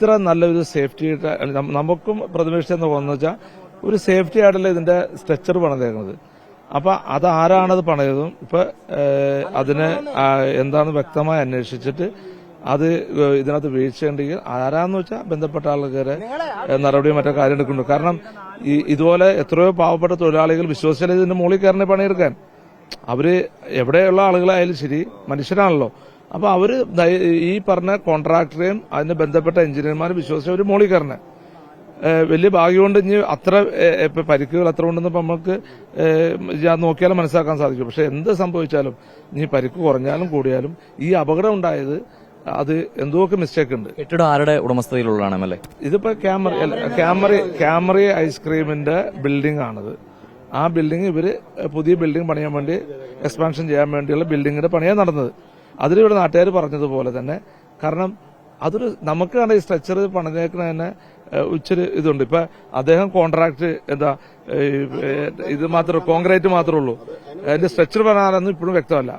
ഇത്ര നല്ലൊരു സേഫ്റ്റി നമുക്കും പ്രതിപക്ഷം തോന്നുന്നു വെച്ചാൽ ഒരു സേഫ്റ്റി ആയിട്ടല്ല ഇതിന്റെ സ്ട്രെച്ചർ പണിതേക്കുന്നത് അപ്പൊ അത് ആരാണത് പണിതും ഇപ്പൊ അതിന് എന്താണെന്ന് വ്യക്തമായി അന്വേഷിച്ചിട്ട് അത് ഇതിനകത്ത് വീഴ്ചയുണ്ടെങ്കിൽ ആരാന്ന് വെച്ചാൽ ബന്ധപ്പെട്ട ആൾക്കാരെ നടപടിയും മറ്റേ കാര്യം എടുക്കുന്നുണ്ട്. കാരണം ഈ ഇതുപോലെ എത്രയോ പാവപ്പെട്ട തൊഴിലാളികൾ വിശ്വസിച്ചാൽ ഇതിന്റെ മുകളിൽ കയറിനെ പണിയെടുക്കാൻ. അവർ എവിടെയുള്ള ആളുകളായാലും ശരി മനുഷ്യരാണല്ലോ. അപ്പൊ അവർ ഈ പറഞ്ഞ കോൺട്രാക്ടറെയും അതിന് ബന്ധപ്പെട്ട എഞ്ചിനീയർമാരും വിശ്വസിച്ച ഒരു മോളിക്കാരനെ വലിയ ഭാഗ്യം കൊണ്ട് ഇനി അത്ര ഇപ്പൊ പരിക്കുകൾ അത്ര ഉണ്ടെന്ന് ഇപ്പൊ നമുക്ക് നോക്കിയാലും മനസ്സിലാക്കാൻ സാധിക്കും. പക്ഷെ എന്ത് സംഭവിച്ചാലും ഇനി പരിക്ക് കുറഞ്ഞാലും കൂടിയാലും ഈ അപകടം ഉണ്ടായത് അത് എന്തോക്കെ മിസ്റ്റേക്ക് ഉണ്ട്. കെട്ടിടം ആരുടെ ഉടമസ്ഥതയിലുള്ളതാണ് എം എൽ എ? ഇതിപ്പോ ക്യാമറ ക്യാമറ ക്യാമറ ഐസ്ക്രീമിന്റെ ബിൽഡിംഗ് ആണത് ആ ബിൽഡിംഗ് ഇവർ പുതിയ ബിൽഡിംഗ് പണിയാൻ വേണ്ടി എക്സ്പാൻഷൻ ചെയ്യാൻ വേണ്ടിയുള്ള ബിൽഡിംഗിന്റെ പണിയാണ് നടന്നത്. അതിലിവിടെ നാട്ടുകാർ പറഞ്ഞതുപോലെ തന്നെ കാരണം അതൊരു നമുക്ക് കണ്ട ഈ സ്ട്രക്ചർ പണിതേക്കുന്ന തന്നെ ഇച്ചിരി ഇതുണ്ട്. ഇപ്പൊ അദ്ദേഹം കോൺട്രാക്ട് എന്താ ഇത് മാത്രമേ കോൺക്രീറ്റ് മാത്രമേ ഉള്ളൂ. അതിന്റെ സ്ട്രക്ചർ പറഞ്ഞാലൊന്നും ഇപ്പോഴും വ്യക്തമല്ല.